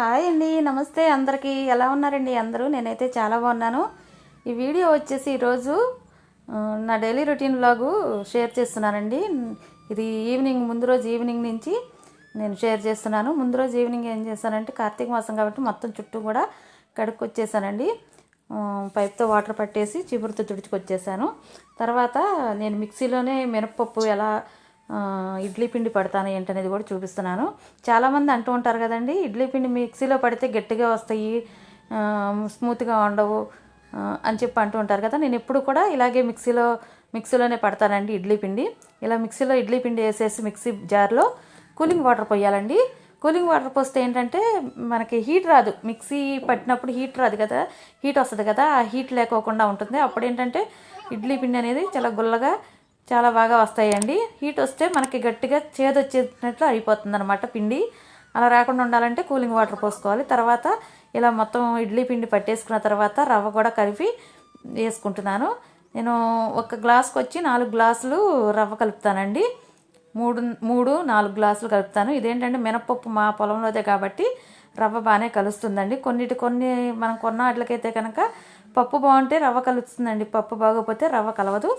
Hi అండి నమస్తే అందరికీ. ఎలా ఉన్నారండి అందరూ? నేనైతే చాలా బాగున్నాను. ఈ వీడియో వచ్చేసి ఈరోజు నా డైలీ రొటీన్ బ్లాగు షేర్ చేస్తున్నానండి. ఇది ఈవినింగ్ ముందు రోజు ఈవినింగ్ నుంచి నేను షేర్ చేస్తున్నాను. ముందు రోజు ఈవినింగ్ ఏం చేశానంటే కార్తీక మాసం కాబట్టి మొత్తం చుట్టూ కూడా కడుక్కొచ్చేసానండి. పైప్తో వాటర్ పట్టేసి చిబురుతో తుడుచుకొచ్చేసాను. తర్వాత నేను మిక్సీలోనే మినప్పప్పు ఎలా ఇడ్లీ పిండి పడతాను ఏంటనేది కూడా చూపిస్తున్నాను. చాలామంది అంటూ ఉంటారు కదండి ఇడ్లీ పిండి మిక్సీలో పడితే గట్టిగా వస్తాయి స్మూత్గా ఉండవు అని చెప్పి అంటూ ఉంటారు కదా. నేను ఎప్పుడు కూడా ఇలాగే మిక్సీలో మిక్సీలోనే పడతానండి ఇడ్లీ పిండి. ఇలా మిక్సీలో ఇడ్లీ పిండి వేసేసి మిక్సీ జార్లో కూలింగ్ వాటర్ పోయాలండి. కూలింగ్ వాటర్ పోస్తే ఏంటంటే మనకి హీట్ రాదు. మిక్సీ పట్టినప్పుడు హీట్ రాదు కదా హీట్ వస్తుంది కదా ఆ హీట్ లేకోకుండా ఉంటుంది. అప్పుడు ఏంటంటే ఇడ్లీ పిండి అనేది చాలా గుల్లగా చాలా బాగా వస్తాయండి. హీట్ వస్తే మనకి గట్టిగా చేదు వచ్చేటట్లు అయిపోతుంది అనమాట పిండి. అలా రాకుండా ఉండాలంటే కూలింగ్ వాటర్ పోసుకోవాలి. తర్వాత ఇలా మొత్తం ఇడ్లీ పిండి పట్టేసుకున్న తర్వాత రవ్వ కూడా కలిపి వేసుకుంటున్నాను. నేను ఒక గ్లాస్కి వచ్చి నాలుగు గ్లాసులు రవ్వ కలుపుతానండి. మూడు మూడు నాలుగు గ్లాసులు కలుపుతాను. ఇదేంటంటే మినపప్పు మా పొలంలోదే కాబట్టి రవ్వ బాగానే కలుస్తుందండి. కొన్నిటి కొన్ని మనం కొన్న వాటికైతే కనుక పప్పు బాగుంటే రవ్వ కలుస్తుందండి. పప్పు బాగోపోతే రవ్వ కలవదు.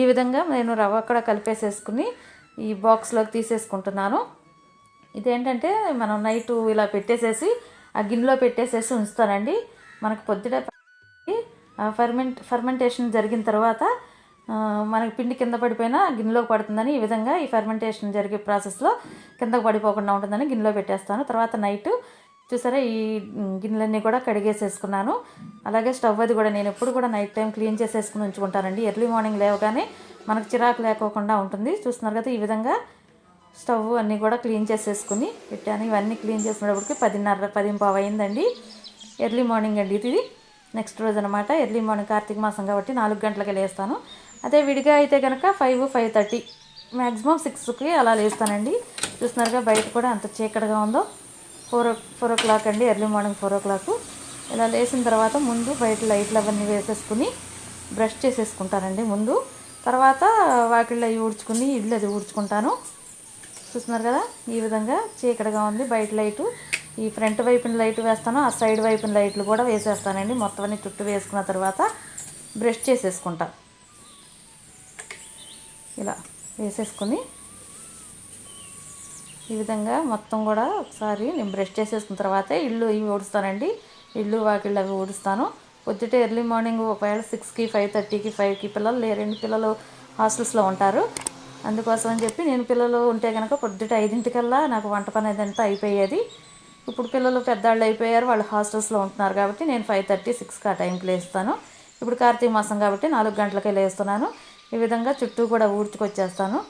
ఈ విధంగా నేను రవ్వ కూడా కలిపేసేసుకుని ఈ బాక్స్లోకి తీసేసుకుంటున్నాను. ఇదేంటంటే మనం నైట్ ఇలా పెట్టేసేసి ఆ గిన్నెలో పెట్టేసేసి ఉంచుతానండి. మనకు పొద్దుట ఫర్మెంట్ ఫర్మెంటేషన్ జరిగిన తర్వాత మనకి పిండి కింద పడిపోయినా గిన్నెలోకి పడుతుందని ఈ విధంగా ఈ ఫర్మెంటేషన్ జరిగే ప్రాసెస్లో కిందకు పడిపోకుండా ఉంటుందని గిన్నెలో పెట్టేస్తాను. తర్వాత నైట్ చూసారా? ఈ గిన్నెలన్నీ కూడా కడిగేసేసుకున్నాను. అలాగే స్టవ్ అది కూడా నేను ఎప్పుడు కూడా నైట్ టైం క్లీన్ చేసేసుకుని ఉంచుకుంటానండి. ఎర్లీ మార్నింగ్ లేవగానే మనకు చిరాకు లేకోకుండా ఉంటుంది. చూస్తున్నారు కదా ఈ విధంగా స్టవ్ అన్నీ కూడా క్లీన్ చేసేసుకుని పెట్టాను. ఇవన్నీ క్లీన్ చేసినప్పటికి పదిన్నర పదింపావు అయిందండి. ఎర్లీ మార్నింగ్ అండి ఇది. నెక్స్ట్ రోజు అనమాట ఎర్లీ మార్నింగ్ కార్తీక మాసం కాబట్టి నాలుగు గంటలకి లేస్తాను. అదే విడిగా అయితే కనుక ఫైవ్ ఫైవ్ థర్టీ మ్యాక్సిమం సిక్స్కి అలా లేస్తానండి. చూస్తున్నారుగా బయట కూడా అంత చీకటిగా ఉందో. Four o four o'clock అండి early morning four o'clock. ఇలా లేచిన తర్వాత ముందు బయట లైట్లు అవన్నీ వేసేసుకుని బ్రష్ చేసేసుకుంటానండి ముందు. తర్వాత వాకిళ్ళు అవి ఊడ్చుకుని ఇల్లు అది ఊడ్చుకుంటాను. చూస్తున్నారు కదా ఈ విధంగా చీకటిగా ఉంది. బయట లైటు ఈ ఫ్రంట్ వైపున లైట్ వేస్తాను ఆ సైడ్ వైపున లైట్లు కూడా వేసేస్తానండి. మొత్తం అన్ని చుట్టూ వేసుకున్న తర్వాత బ్రష్ చేసేసుకుంటా. ఇలా వేసేసుకుని ఈ విధంగా మొత్తం కూడా ఒకసారి నేను బ్రష్ చేసేసుకున్న తర్వాతే ఇల్లు ఇవి ఊడుస్తానండి. ఇల్లు వాకిళ్ళు అవి ఊడుస్తాను. పొద్దుటే ఎర్లీ మార్నింగ్ ఒకవేళ సిక్స్కి ఫైవ్ థర్టీకి ఫైవ్కి పిల్లలు లేరండి పిల్లలు హాస్టల్స్లో ఉంటారు. అందుకోసం అని చెప్పి నేను పిల్లలు ఉంటే కనుక పొద్దుట ఐదింటికల్లా నాకు వంట పని అదంతా అయిపోయేది. ఇప్పుడు పిల్లలు పెద్దవాళ్ళు అయిపోయారు. వాళ్ళు హాస్టల్స్లో ఉంటున్నారు కాబట్టి నేను ఫైవ్ థర్టీ సిక్స్కి ఆ టైంకి లేస్తాను. ఇప్పుడు కార్తీక మాసం కాబట్టి నాలుగు గంటలకే లేస్తున్నాను. ఈ విధంగా చుట్టూ కూడా ఊడ్చుకొచ్చేస్తాను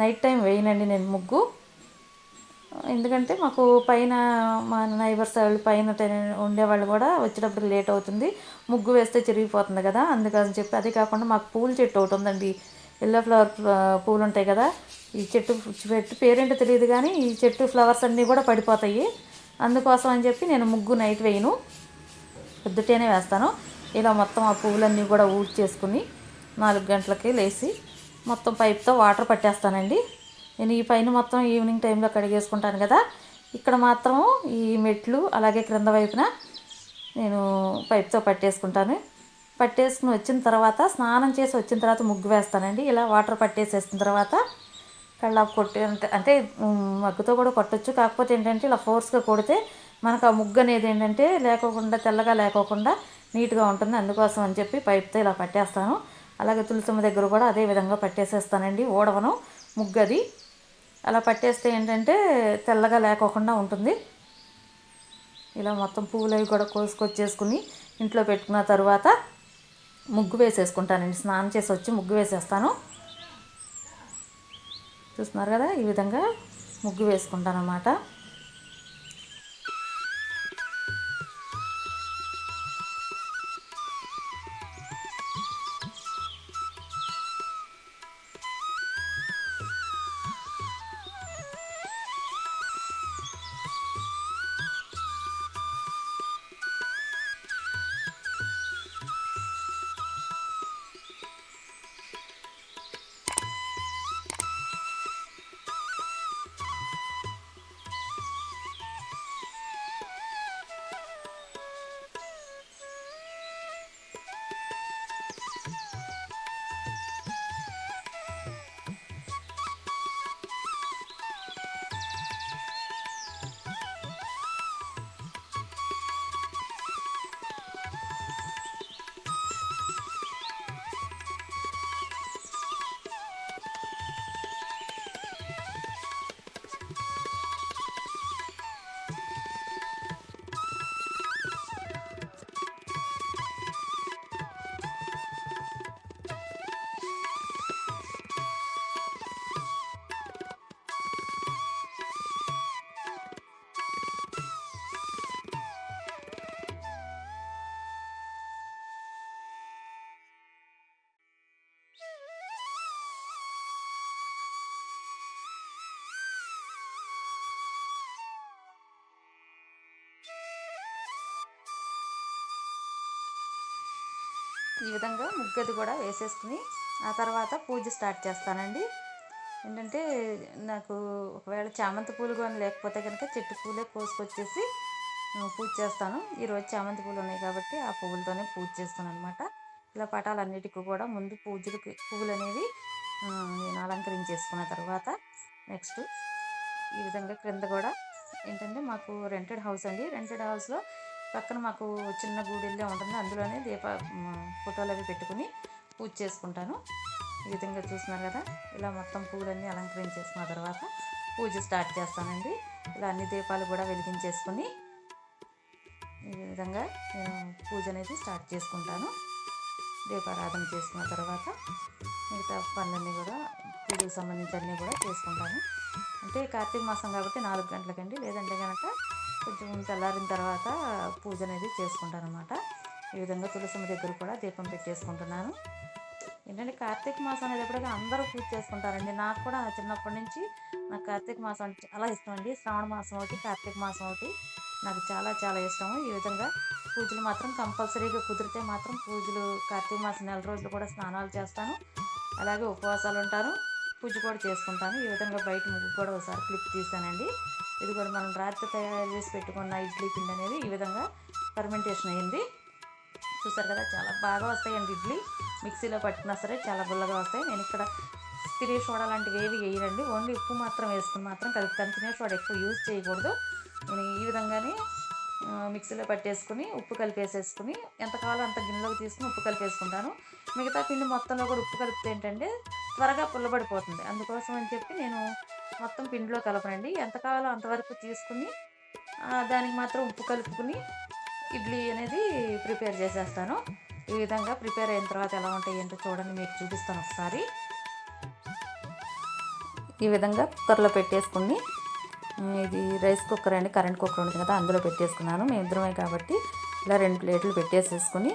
నైట్ టైం వేయనండి నేను ముగ్గు. ఎందుకంటే మాకు పైన మా నైబర్స్ వాళ్ళు పైన ఉండేవాళ్ళు కూడా వచ్చేటప్పుడు లేట్ అవుతుంది. ముగ్గు వేస్తే చిరిగిపోతుంది కదా అందుకని చెప్పి అది కాకుండా మాకు పూల చెట్టు ఒకటి ఉందండి. ఎల్లో ఫ్లవర్ పూలు ఉంటాయి కదా ఈ చెట్టు చెట్టు పేరేంటో తెలియదు కానీ ఈ చెట్టు ఫ్లవర్స్ అన్నీ కూడా పడిపోతాయి. అందుకోసం అని చెప్పి నేను ముగ్గు నైట్ వేయను. పొద్దుటేనే వేస్తాను. ఇలా మొత్తం ఆ పువ్వులన్నీ కూడా ఊడ్చేసుకుని నాలుగు గంటలకి లేచి మొత్తం పైప్తో వాటర్ పట్టేస్తానండి. నేను ఈ పైన మొత్తం ఈవినింగ్ టైంలో కడిగేసుకుంటాను కదా. ఇక్కడ మాత్రం ఈ మెట్లు అలాగే క్రింద వైపున నేను పైప్తో పట్టేసుకుంటాను. పట్టేసుకుని వచ్చిన తర్వాత స్నానం చేసి వచ్చిన తర్వాత ముగ్గు వేస్తానండి. ఇలా వాటర్ పట్టేసేసిన తర్వాత కళ్ళాపు కొట్టి అంటే అంటే మగ్గుతో కూడా కొట్టచ్చు. కాకపోతే ఏంటంటే ఇలా ఫోర్స్గా కొడితే మనకు ఆ ముగ్గు అనేది ఏంటంటే లేకోకుండా తెల్లగా లేకోకుండా నీట్గా ఉంటుంది. అందుకోసం అని చెప్పి పైప్తో ఇలా పట్టేస్తాను. అలాగే తులసమ్మ దగ్గర కూడా అదే విధంగా పట్టేసేస్తానండి. ఓడవను ముగ్గు అది అలా పట్టేస్తే ఏంటంటే తెల్లగా లేకోకుండా ఉంటుంది. ఇలా మొత్తం పువ్వులు అవి కూడా కోసుకొచ్చేసుకుని ఇంట్లో పెట్టుకున్న తర్వాత ముగ్గు వేసేసుకుంటానండి. స్నానం చేసి వచ్చి ముగ్గు వేసేస్తాను. చూస్తున్నారు కదా? ఈ విధంగా ముగ్గు వేసుకుంటాను అన్నమాట ఈ విధంగా ముగ్గది కూడా వేసేసుకుని ఆ తర్వాత పూజ స్టార్ట్ చేస్తానండి. ఏంటంటే నాకు ఒకవేళ చామంతి పూలు కానీ లేకపోతే కనుక చెట్టు పూలే కోసుకొచ్చేసి పూజ చేస్తాను. ఈరోజు చామంతి పూలు ఉన్నాయి కాబట్టి ఆ పువ్వులతోనే పూజ చేస్తాను అనమాట ఇలా పటాలన్నిటికీ కూడా ముందు పూజలకి పువ్వులు అనేవి నేను అలంకరించేసుకున్న తర్వాత నెక్స్ట్ ఈ విధంగా క్రింద కూడా ఏంటంటే మాకు రెంటెడ్ హౌస్ అండి. రెంటెడ్ హౌస్లో పక్కన మాకు చిన్న గూడిల్లే ఉంటుంది. అందులోనే దీప ఫోటోలు అవి పెట్టుకుని పూజ చేసుకుంటాను. ఈ విధంగా చూస్తున్నారు కదా? ఇలా మొత్తం పూలన్నీ అలంకరించేసుకున్న తర్వాత పూజ స్టార్ట్ చేస్తానండి. ఇలా అన్ని దీపాలు కూడా వెలిగించేసుకుని ఈ విధంగా నేను పూజ అనేది స్టార్ట్ చేసుకుంటాను. దీపారాధన చేసుకున్న తర్వాత మిగతా పనులన్నీ కూడా పూజకు సంబంధించి అన్నీ కూడా చేసుకుంటాను. అంటే కార్తీక మాసం కాబట్టి నాలుగు గంటలకండి. లేదంటే కనుక కొంచెం తెల్లారిన తర్వాత పూజ అనేది చేసుకుంటాను అనమాట ఈ విధంగా తులసమ్మ దగ్గర కూడా దీపం పెట్టేసుకుంటున్నాను. ఏంటంటే కార్తీక మాసం అనేటప్పటికీ అందరూ పూజ చేసుకుంటారండి. నాకు కూడా చిన్నప్పటి నుంచి నాకు కార్తీక మాసం అంటే చాలా ఇష్టం అండి. శ్రావణ మాసం ఒకటి కార్తీక మాసం ఒకటి నాకు చాలా చాలా ఇష్టము. ఈ విధంగా పూజలు మాత్రం కంపల్సరీగా కుదిరితే మాత్రం పూజలు కార్తీక మాసం నెల రోజులు కూడా స్నానాలు చేస్తాను. అలాగే ఉపవాసాలు ఉంటాను. పూజ కూడా చేసుకుంటాను. ఈ విధంగా బయట ముగ్గు కూడా ఒకసారి క్లిప్ తీసానండి. ఇది కూడా మనం రాత్రి తయారు చేసి పెట్టుకున్న ఇడ్లీ పిండి అనేది ఈ విధంగా ఫర్మెంటేషన్ అయింది. చూసారు కదా చాలా బాగా వస్తాయండి ఇడ్లీ. మిక్సీలో పట్టినా సరే చాలా గుల్లగా వస్తాయి. నేను ఇక్కడ తినే సోడా లాంటివి ఏవి వేయరండి ఓన్లీ ఉప్పు మాత్రం వేసుకుని మాత్రం కలుపుతాను. తినే సోడా ఎక్కువ యూజ్ చేయకూడదు. నేను ఈ విధంగానే మిక్సీలో పట్టేసుకుని ఉప్పు కలిపేసేసుకుని ఎంత కావాలో అంత గిన్నెలోకి తీసుకుని ఉప్పు కలిపేసుకుంటాను. మిగతా పిండి మొత్తంలో కూడా ఉప్పు కలిపితే ఏంటంటే త్వరగా పుల్లబడిపోతుంది. అందుకోసం అని చెప్పి నేను మొత్తం పిండిలో కలపనండి. ఎంత కావాలో అంతవరకు తీసుకుని దానికి మాత్రం ఉప్పు కలుపుకుని ఇడ్లీ అనేది ప్రిపేర్ చేసేస్తాను. ఈ విధంగా ప్రిపేర్ అయిన తర్వాత ఎలా ఉంటాయి ఏంటో చూడండి మీకు చూపిస్తాను ఒకసారి. ఈ విధంగా కుక్కర్లో పెట్టేసుకుని ఇది రైస్ కుక్కర్ అండి కరెంట్ కుక్కర్ ఉంటుంది కదా అందులో పెట్టేసుకున్నాను. మేము ఇద్దరమే కాబట్టి ఇలా రెండు ప్లేట్లు పెట్టేసేసుకుని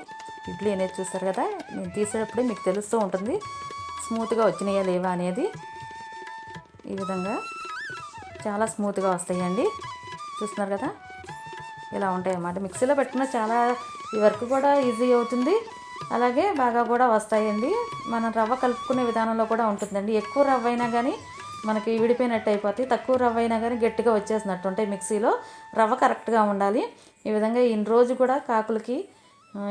ఇడ్లీ అనేది చూస్తారు కదా నేను తీసేటప్పుడే మీకు తెలుస్తూ ఉంటుంది స్మూత్గా వచ్చినాయా లేవా అనేది. ఈ విధంగా చాలా స్మూత్గా వస్తాయండి. చూస్తున్నారు కదా ఇలా ఉంటాయి అన్నమాట మిక్సీలో పెట్టుకున్న చాలా ఈ వర్క్ కూడా ఈజీ అవుతుంది. అలాగే బాగా కూడా వస్తాయండి. మనం రవ్వ కలుపుకునే విధానంలో కూడా ఉంటుందండి. ఎక్కువ రవ్వ అయినా కానీ మనకి విడిపోయినట్టు అయిపోతాయి. తక్కువ రవ్వ అయినా కానీ గట్టిగా వచ్చేసినట్టు ఉంటాయి మిక్సీలో. రవ్వ కరెక్ట్గా ఉండాలి. ఈ విధంగా ఇన్ని రోజు కూడా కాకులకి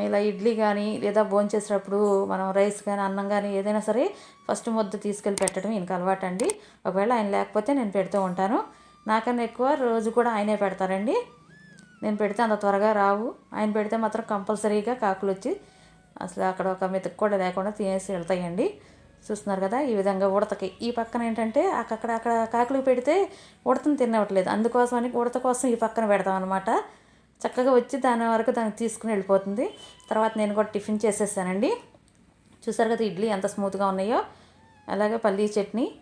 ఇలా ఇడ్లీ కానీ లేదా భోంచేసేటప్పుడు మనం రైస్ కానీ అన్నం కానీ ఏదైనా సరే ఫస్ట్ ముద్ద తీసుకెళ్ళి పెట్టడం ఈయనకి అలవాటు అండి ఒకవేళ ఆయన లేకపోతే నేను పెడుతూ ఉంటాను. నాకన్నా ఎక్కువ రోజు కూడా ఆయనే పెడతారండి. నేను పెడితే అంత త్వరగా రావు. ఆయన పెడితే మాత్రం కంపల్సరీగా కాకులు వచ్చి అసలు అక్కడ ఒక మెతుకు కూడా లేకుండా తినేసి వెళ్తాయండి. చూస్తున్నారు కదా? ఈ విధంగా ఉడతకి. ఈ పక్కన ఏంటంటే అక్కడ అక్కడ కాకులు పెడితే ఉడతను తినవట్లేదు అందుకోసమని ఉడత కోసం ఈ పక్కన పెడతాం అనమాట చక్కగా వచ్చి దాని వరకు దానికి తీసుకుని వెళ్ళిపోతుంది. తర్వాత నేను కూడా టిఫిన్ చేసేసానండి. చూసారు కదా ఇడ్లీ ఎంత స్మూత్గా ఉన్నాయో? అలాగే పల్లీ చట్నీ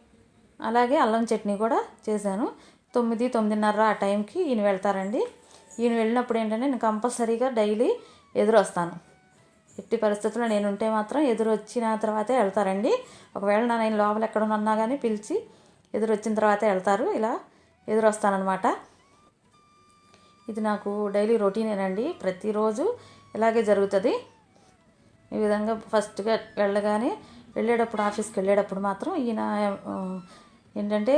అలాగే అల్లం చట్నీ కూడా చేశాను. తొమ్మిది తొమ్మిదిన్నర ఆ టైంకి ఈయన వెళ్తారండి. ఈయన వెళ్ళినప్పుడు ఏంటంటే నేను కంపల్సరీగా డైలీ ఎదురు వస్తాను ఎట్టి పరిస్థితుల్లో నేను ఉంటే మాత్రం ఎదురు వచ్చిన తర్వాతే వెళ్తారండి. ఒకవేళ నా నేను లోపల ఎక్కడ ఉన్నా కానీ పిలిచి ఎదురు వచ్చిన తర్వాతే వెళ్తారు. ఇలా ఎదురు వస్తానమాట ఇది నాకు డైలీ రొటీనేనండి. ప్రతిరోజు ఇలాగే జరుగుతుంది. ఈ విధంగా ఫస్ట్గా వెళ్ళగానే వెళ్ళేటప్పుడు ఆఫీస్కి వెళ్ళేటప్పుడు మాత్రం ఈయన ఏంటంటే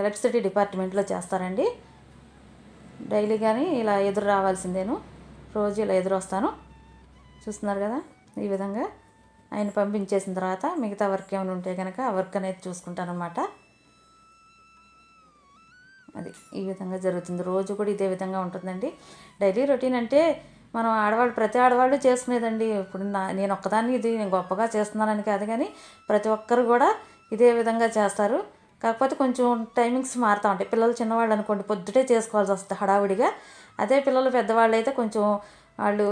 ఎలక్ట్రిసిటీ డిపార్ట్మెంట్లో చేస్తారండి. డైలీ కానీ ఇలా ఎదురు రావాల్సిందేను. రోజు ఇలా ఎదురు వస్తాను చూస్తున్నారు కదా? ఈ విధంగా ఆయన పంపించేసిన తర్వాత మిగతా వర్క్ ఏమైనా ఉంటే కనుక ఆ వర్క్ అనేది చూసుకుంటాను అది ఈ విధంగా జరుగుతుంది. రోజు కూడా ఇదే విధంగా ఉంటుందండి. డైలీ రొటీన్ అంటే మనం ఆడవాళ్ళు ప్రతి ఆడవాళ్ళు చేసుకునేదండి. ఇప్పుడు నా నేను ఒక్కదాన్ని ఇది నేను గొప్పగా చేస్తున్నానని కాదు కానీ ప్రతి ఒక్కరు కూడా ఇదే విధంగా చేస్తారు. కాకపోతే కొంచెం టైమింగ్స్ మారుతూ ఉంటాయి. పిల్లలు చిన్నవాళ్ళు అనుకోండి పొద్దుటే చేసుకోవాల్సి వస్తుంది హడావుడిగా. అదే పిల్లలు పెద్దవాళ్ళు అయితే కొంచెం వాళ్ళు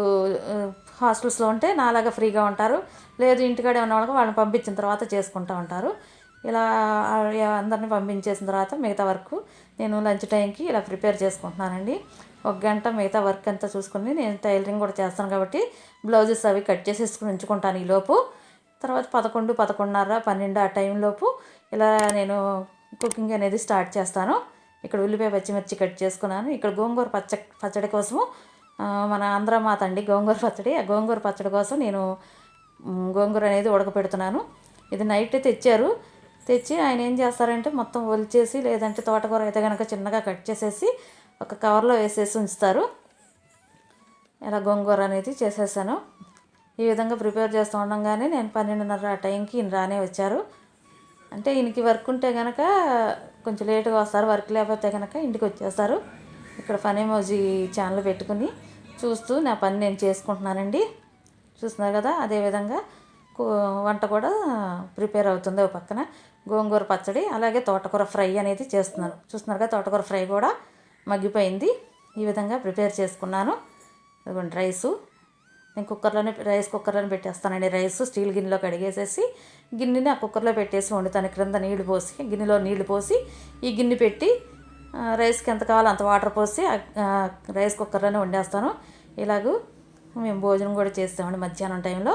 హాస్టల్స్లో ఉంటే నాలాగా ఫ్రీగా ఉంటారు. లేదు ఇంటికాడే ఉన్న వాళ్ళకి వాళ్ళని పంపించిన తర్వాత చేసుకుంటూ ఉంటారు. ఇలా అందరిని పంపించేసిన తర్వాత మిగతా వర్క్ నేను లంచ్ టైంకి ఇలా ప్రిపేర్ చేసుకుంటున్నానండి. ఒక గంట మిగతా వర్క్ అంతా చూసుకుని నేను టైలరింగ్ కూడా చేస్తాను కాబట్టి బ్లౌజెస్ అవి కట్ చేసేసుకుని ఉంచుకుంటాను ఈ లోపు. తర్వాత పదకొండు పదకొండున్నర పన్నెండు ఆ టైంలోపు ఇలా నేను కుకింగ్ అనేది స్టార్ట్ చేస్తాను. ఇక్కడ ఉల్లిపాయ పచ్చిమిర్చి కట్ చేసుకున్నాను. ఇక్కడ గోంగూర పచ్చ పచ్చడి కోసము మన ఆంధ్ర మాత అండి గోంగూర పచ్చడి. ఆ గోంగూర పచ్చడి కోసం నేను గోంగూర అనేది ఉడకపెడుతున్నాను. ఇది నైట్ తెచ్చారు. తెచ్చి ఆయన ఏం చేస్తారంటే మొత్తం ఒలిచేసి లేదంటే తోటకూర అయితే కనుక చిన్నగా కట్ చేసేసి ఒక కవర్లో వేసేసి ఉంచుతారు. ఇలా గోంగూర అనేది చేసేసాను. ఈ విధంగా ప్రిపేర్ చేస్తూ ఉండగానే నేను పన్నెండున్నర ఆ టైంకి ఈయన రానే వచ్చారు. అంటే ఈయనకి వర్క్ ఉంటే కనుక కొంచెం లేటుగా వస్తారు. వర్క్ లేకపోతే కనుక ఇంటికి వచ్చేస్తారు. ఇక్కడ ఫనేమోజీ ఛానల్ పెట్టుకుని చూస్తూ నా పని నేను చేసుకుంటున్నానండి. చూస్తున్నారు కదా అదేవిధంగా వంట కూడా ప్రిపేర్ అవుతుంది ఒక పక్కన. గోంగూర పచ్చడి అలాగే తోటకూర ఫ్రై అనేది చేస్తున్నాను చూస్తున్నారు కదా తోటకూర ఫ్రై కూడా మగ్గిపోయింది. ఈ విధంగా ప్రిపేర్ చేసుకున్నాను. ఇదిగోండి రైసు. నేను కుక్కర్లోనే రైస్ కుక్కర్లోనే పెట్టేస్తానండి రైస్. స్టీల్ గిన్నెలో కడిగేసేసి గిన్నెని ఆ కుక్కర్లో పెట్టేసి వండుతాను. క్రింద నీళ్ళు పోసి గిన్నెలో నీళ్ళు పోసి ఈ గిన్నె పెట్టి రైస్కి ఎంత కావాలో అంత వాటర్ పోసి రైస్ కుక్కర్లోనే వండేస్తాను. ఇలాగూ మేము భోజనం కూడా చేస్తామండి మధ్యాహ్నం టైంలో.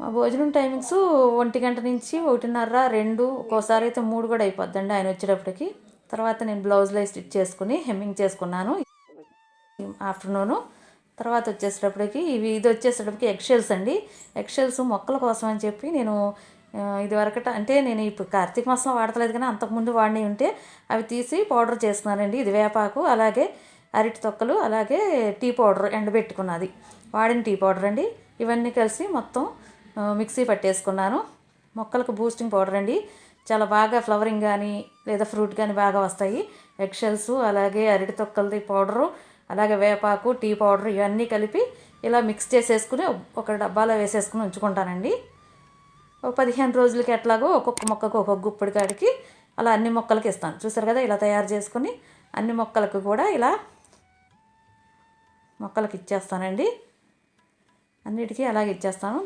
మా భోజనం టైమింగ్స్ ఒంటి గంట నుంచి ఒకటిన్నర రెండు ఒక్కోసారి అయితే మూడు కూడా అయిపోద్దండి ఆయన వచ్చేటప్పటికి. తర్వాత నేను బ్లౌజ్లో స్టిచ్ చేసుకుని హెమ్మింగ్ చేసుకున్నాను. ఆఫ్టర్నూను. తర్వాత వచ్చేసేటప్పటికి ఇవి ఇది వచ్చేసేటప్పటికి ఎగ్షెల్స్ అండి. ఎగ్షెల్స్ మొక్కల కోసం అని చెప్పి నేను ఇదివరకట ఇది వరకట అంటే నేను ఇప్పుడు కార్తీక మాసం వాడతలేదు కానీ అంతకుముందు వాడినవి ఉంటే అవి తీసి పౌడర్ చేస్తున్నానండి. ఇది వేపాకు అలాగే అరటి తొక్కలు అలాగే టీ పౌడర్ ఎండబెట్టుకున్నది. వాడిన టీ పౌడర్ అండి. ఇవన్నీ కలిసి మొత్తం మిక్సీ పట్టేసుకున్నాను. మొక్కలకు బూస్టింగ్ పౌడర్ అండి. చాలా బాగా ఫ్లవరింగ్ కానీ లేదా ఫ్రూట్ కానీ బాగా వస్తాయి. ఎగ్షెల్స్ అలాగే అరటి తొక్కలది పౌడరు అలాగే వేపాకు టీ పౌడర్ ఇవన్నీ కలిపి ఇలా మిక్స్ చేసేసుకుని ఒక డబ్బాలో వేసేసుకుని ఉంచుకుంటానండి. ఒక పదిహేను రోజులకి ఎట్లాగో ఒక్కొక్క మొక్కకు ఒక్కొక్క గుప్పిడి కాడికి అలా అన్ని మొక్కలకి ఇస్తాను. చూసారు కదా ఇలా తయారు చేసుకుని అన్ని మొక్కలకు కూడా ఇలా మొక్కలకి ఇచ్చేస్తానండి. అన్నిటికీ అలాగే ఇచ్చేస్తాను.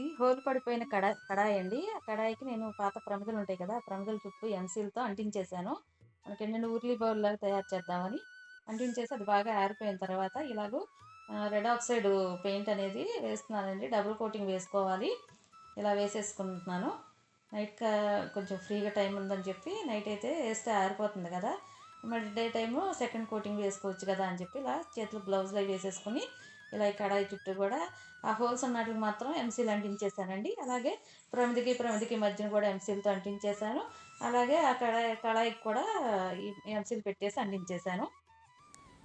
ఇది హోల్ పడిపోయిన కడా కడాయి అండి. ఆ కడాయికి నేను పాత ప్రమిదలు ఉంటాయి కదా ప్రమిదల చుట్టూ ఎంసీల్తో అంటించేశాను. మనకి ఎన్నెండు ఊర్లీ బౌల్ లాగా తయారు చేద్దామని అంటించేసి అది బాగా ఆరిపోయిన తర్వాత ఇలాగూ రెడ్ ఆక్సైడ్ పెయింట్ అనేది వేస్తున్నానండి. డబుల్ కోటింగ్ వేసుకోవాలి. ఇలా వేసేసుకుంటున్నాను. నైట్ కొంచెం ఫ్రీగా టైం ఉందని చెప్పి నైట్ అయితే వేస్తే ఆరిపోతుంది కదా. మరి డే టైము సెకండ్ కోటింగ్ వేసుకోవచ్చు కదా అని చెప్పి ఇలా చేతులు బ్లౌజ్లో వేసేసుకుని ఇలా ఈ కడాయి చుట్టూ కూడా ఆ హోల్స్ ఉన్నట్లు మాత్రం ఎంసీలు అంటించేసానండి అలాగే ప్రమిదికి ప్రమిదికి మధ్యన కూడా ఎంసీలతో అంటించేసాను అలాగే ఆ కడాయి కడాయికి కూడా ఈ ఎంసీలు పెట్టేసి అంటించేసాను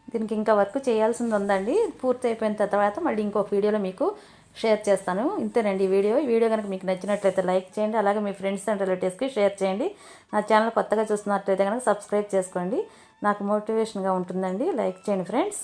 దీనికి ఇంకా వర్క్ చేయాల్సింది ఉందండి. పూర్తి అయిపోయిన తర్వాత మళ్ళీ ఇంకొక వీడియోలో మీకు షేర్ చేస్తాను. ఇంతేనండి ఈ వీడియో. ఈ వీడియో కనుక మీకు నచ్చినట్లయితే లైక్ చేయండి. అలాగే మీ ఫ్రెండ్స్ అండ్ రిలేటివ్స్కి షేర్ చేయండి. నా ఛానల్ కొత్తగా చూస్తున్నట్లయితే కనుక సబ్స్క్రైబ్ చేసుకోండి. నాకు మోటివేషన్గా ఉంటుందండి. లైక్ చేయండి ఫ్రెండ్స్.